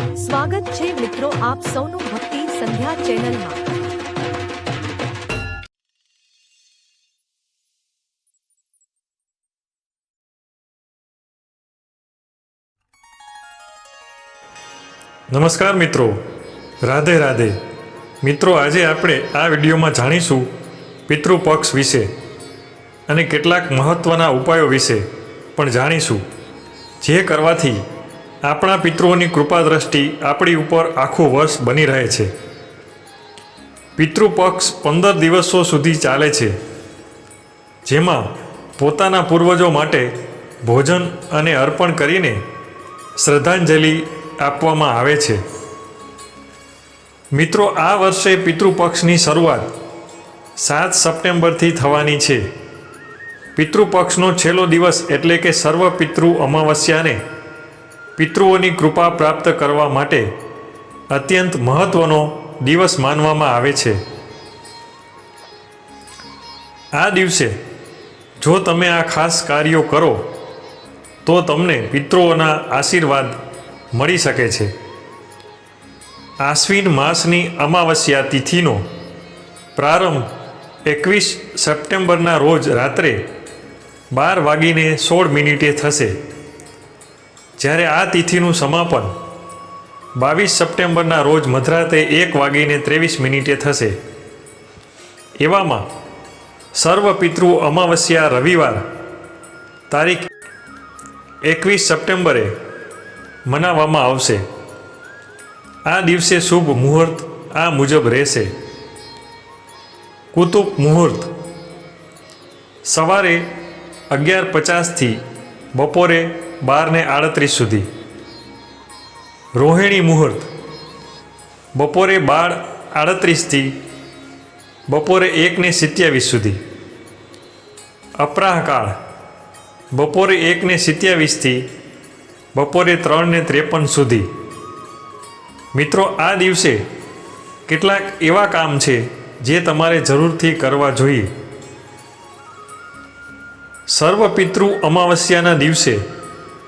સ્વાગત છે મિત્રો આપ સૌનું ભક્તિ સંધ્યા ચેનલમાં. નમસ્કાર મિત્રો. રાધે રાધે. મિત્રો, આજે આપણે આ વિડીયોમાં જાણીશું પિતૃપક્ષ વિશે અને કેટલાક મહત્ત્વના ઉપાયો વિશે પણ જાણીશું. જે કરવાથી આપણા પિતૃઓની કૃપા દ્રષ્ટિ આપણી ઉપર આખું વર્ષ બની રહે છે. પિતૃપક્ષ પંદર દિવસો સુધી ચાલે છે. જેમાં પોતાના પૂર્વજો માટે ભોજન અને અર્પણ કરીને શ્રદ્ધાંજલિ આપવામાં આવે છે. મિત્રો, આ વર્ષે પિતૃપક્ષની શરૂઆત સાત સપ્ટેમ્બરથી થવાની છે. પિતૃપક્ષનો છેલ્લો દિવસ એટલે કે સર્વ પિતૃ અમાવસ્યાને પિતૃઓની કૃપા પ્રાપ્ત કરવા માટે અત્યંત મહત્વનો દિવસ માનવામાં આવે છે. આ દિવસે જો તમે આ ખાસ કાર્યો કરો, તો તમને પિતૃઓના આશીર્વાદ મળી શકે છે. આશ્વિન માસની અમાવસ્યા તિથિનો પ્રારંભ એકવીસ સપ્ટેમ્બરના રોજ રાત્રે બાર વાગીને સોળ મિનિટે થશે. જ્યારે આ તિથિનું સમાપન બાવીસ સપ્ટેમ્બરના રોજ મધરાતે એક વાગીને ત્રેવીસ મિનિટે થશે. એવામાં સર્વ પિતૃ અમાવસ્યા રવિવાર તારીખ એકવીસ સપ્ટેમ્બરે મનાવવામાં આવશે. આ દિવસે શુભ મુહૂર્ત આ મુજબ રહેશે. કુતુબ મુહૂર્ત સવારે અગિયાર પચાસથી બપોરે બારને આડત્રીસ સુધી. રોહિણી મુહૂર્ત. બપોરે બાર આડત્રીસથી બપોરે એકને સિત્યાવીસ સુધી. અપરાહકાળ. બપોરે એકને સિત્યાવીસથી બપોરે ત્રણને ત્રેપન સુધી. મિત્રો, આ દિવસે કેટલાક એવા કામ છે જે તમારે જરૂરથી કરવા જોઈએ. સર્વ પિતૃ અમાવસ્યાના દિવસે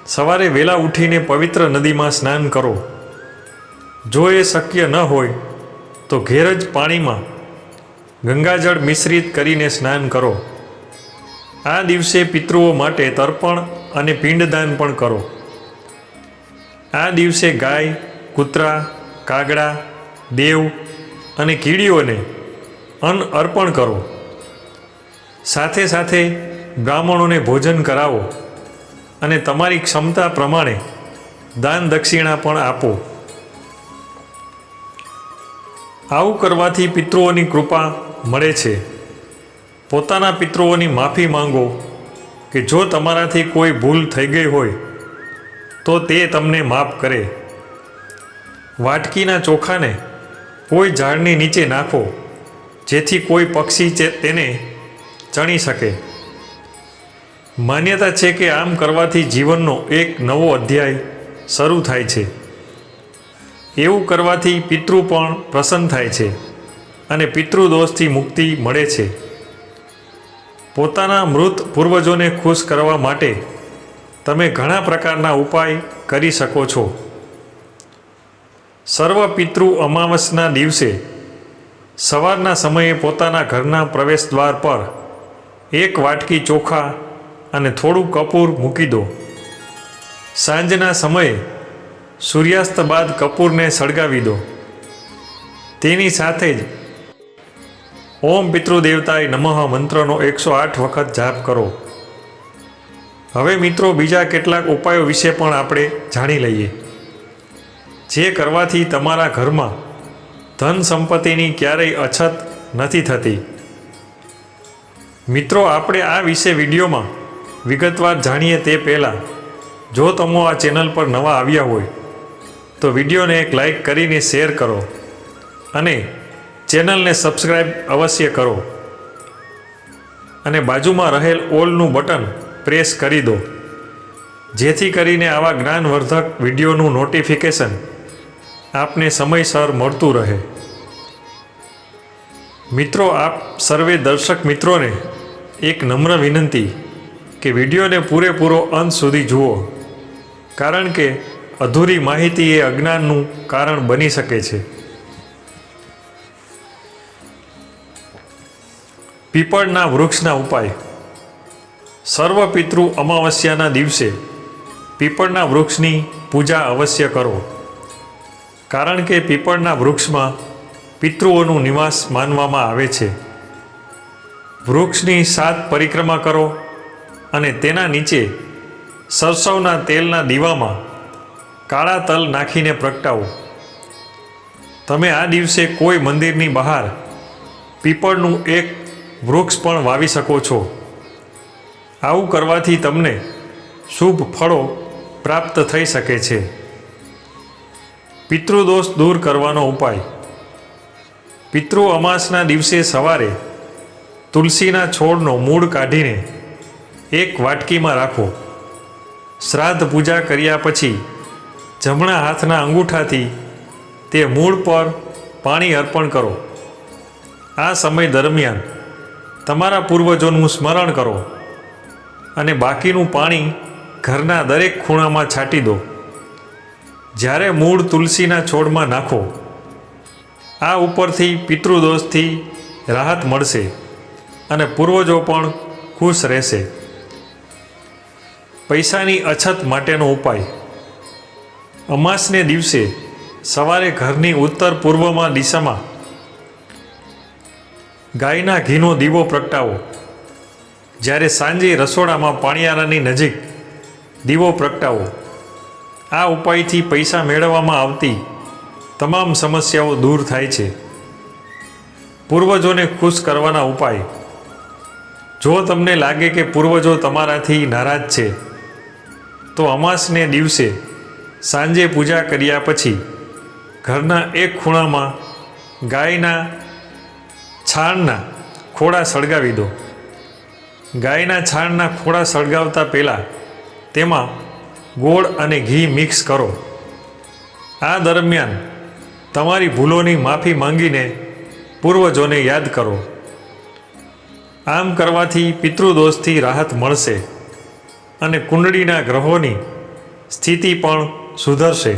સવારે વહેલા ઉઠીને પવિત્ર નદીમાં સ્નાન કરો. જો એ શક્ય ન હોય, તો ઘેર જ પાણીમાં ગંગાજળ મિશ્રિત કરીને સ્નાન કરો. આ દિવસે પિતૃઓ માટે તર્પણ અને પિંડદાન પણ કરો. આ દિવસે ગાય, કૂતરા, કાગડા, દેવ અને કીડીઓને અન્ન અર્પણ કરો. સાથે સાથે બ્રાહ્મણોને ભોજન કરાવો. અને તમારી ક્ષમતા પ્રમાણે દાન દક્ષિણા પણ આપો. આવું કરવાથી પિતૃઓની કૃપા મળે છે. પોતાના પિતૃઓની માફી માંગો કે જો તમારાથી કોઈ ભૂલ થઈ ગઈ હોય, તો તે તમને માફ કરે. વાટકીના ચોખાને કોઈ ઝાડની નીચે નાખો, જેથી કોઈ પક્ષી તેને ચણી શકે. માન્યતા છે કે આમ કરવાથી જીવનનો એક નવો અધ્યાય શરૂ થાય છે. એવું કરવાથી પિતૃ પણ પ્રસન્ન થાય છે અને પિતૃદોષથી મુક્તિ મળે છે. પોતાના મૃત પૂર્વજોને ખુશ કરવા માટે તમે ઘણા પ્રકારના ઉપાય કરી શકો છો. સર્વ પિતૃ અમાવસના દિવસે સવારના સમયે પોતાના ઘરના પ્રવેશ દ્વાર પર એક વાટકી ચોખા અને થોડું કપૂર મૂકી દો. સાંજના સમયે સૂર્યાસ્ત બાદ કપૂરને સળગાવી દો. તેની સાથે જ ઓમ પિતૃદેવતાય નમઃ મંત્રનો એકસો આઠ વખત જાપ કરો. હવે મિત્રો બીજા કેટલાક ઉપાયો વિશે પણ આપણે જાણી લઈએ. જે કરવાથી તમારા ઘરમાં ધન સંપત્તિની ક્યારેય અછત નથી થતી. મિત્રો, આપણે આ વિશે વિડીયોમાં વિગતવાર જાણીએ તે પહેલાં, જો તમે આ ચેનલ પર નવા આવ્યા હોય, તો વિડીયોને એક લાઈક કરીને શેર કરો અને ચેનલને સબસ્ક્રાઈબ અવશ્ય કરો અને બાજુમાં રહેલ ઓલનું બટન પ્રેસ કરી દો, જેથી કરીને આવા જ્ઞાનવર્ધક વિડીયોનું નોટિફિકેશન આપને સમયસર મળતું રહે. મિત્રો, આપ સર્વે દર્શક મિત્રોને એક નમ્ર વિનંતી કે વિડીયોને પૂરેપૂરો અંત સુધી જુઓ. કારણ કે અધૂરી માહિતી એ અજ્ઞાનનું કારણ બની શકે છે. પીપળના વૃક્ષના ઉપાય. સર્વ પિતૃ અમાવસ્યાના દિવસે પીપળના વૃક્ષની પૂજા અવશ્ય કરો. કારણ કે પીપળના વૃક્ષમાં પિતૃઓનું નિવાસ માનવામાં આવે છે. વૃક્ષની સાત પરિક્રમા કરો. અને તેના નીચે સરસવના તેલના દીવામાં કાળા તલ નાખીને પ્રગટાવો. તમે આ દિવસે કોઈ મંદિરની બહાર પીપળનું એક વૃક્ષ પણ વાવી શકો છો. આવું કરવાથી તમને શુભ ફળો પ્રાપ્ત થઈ શકે છે. પિતૃદોષ દૂર કરવાનો ઉપાય. પિતૃ અમાસના દિવસે સવારે તુલસીના છોડનો મૂળ કાઢીને એક વાટકીમાં રાખો. શ્રાદ્ધ પૂજા કર્યા પછી જમણા હાથના અંગૂઠાથી તે મૂળ પર પાણી અર્પણ કરો. આ સમય દરમિયાન તમારા પૂર્વજોનું સ્મરણ કરો અને બાકીનું પાણી ઘરના દરેક ખૂણામાં છાંટી દો. જ્યારે મૂળ તુલસીના છોડમાં નાખો, આ ઉપરથી પિતૃદોષથી રાહત મળશે અને પૂર્વજો પણ ખુશ રહેશે. પૈસાની અછત માટેનો ઉપાય. અમાસને દિવસે સવારે ઘરની ઉત્તર પૂર્વમાં દિશામાં ગાયના ઘીનો દીવો પ્રગટાવો. જ્યારે સાંજે રસોડામાં પાણીયારાની નજીક દીવો પ્રગટાવો. આ ઉપાયથી પૈસા મેળવવામાં આવતી તમામ સમસ્યાઓ દૂર થાય છે. પૂર્વજોને ખુશ કરવાના ઉપાય. જો તમને લાગે કે પૂર્વજો તમારાથી નારાજ છે તો અમાસને દિવસે સાંજે પૂજા કર્યા પછી ઘરના એક ખૂણામાં ગાયના છાણના ખોડા સળગાવી દો. ગાયના છાણના ખોડા સળગાવતા પહેલાં તેમાં ગોળ અને ઘી મિક્સ કરો. આ દરમિયાન તમારી ભૂલોની માફી માંગીને પૂર્વજોને યાદ કરો. આમ કરવાથી પિતૃદોષથી રાહત મળશે. અને કુંડળીના ગ્રહોની સ્થિતિ પણ સુધરશે.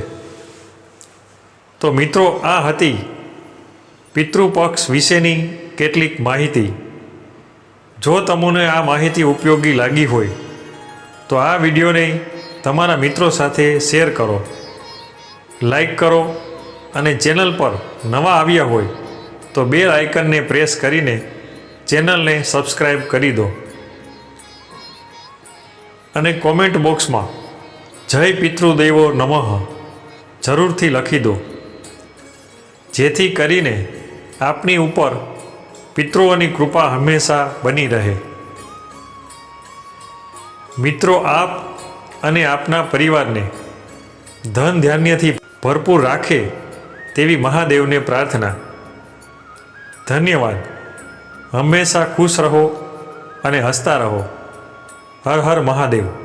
તો મિત્રો, આ હતી પિતૃપક્ષ વિશેની કેટલીક માહિતી. જો તમને આ માહિતી ઉપયોગી લાગી હોય, તો આ વિડીયોને તમારા મિત્રો સાથે શેર કરો, લાઈક કરો અને ચેનલ પર નવા આવ્યા હોય, તો બે આઇકનને પ્રેસ કરીને ચેનલને સબસ્ક્રાઈબ કરી દો. અને કોમેન્ટ બોક્સમાં, જય પિતૃદેવો નમઃ જરૂરથી લખી દો. જેથી કરીને આપની ઉપર પિતૃઓની કૃપા હંમેશા બની રહે. મિત્રો, આપ અને આપના પરિવારને ધન ધાન્યથી ભરપૂર રાખે તેવી મહાદેવને પ્રાર્થના. ધન્યવાદ. હંમેશા ખુશ રહો અને હસતા રહો. હર હર મહાદેવ.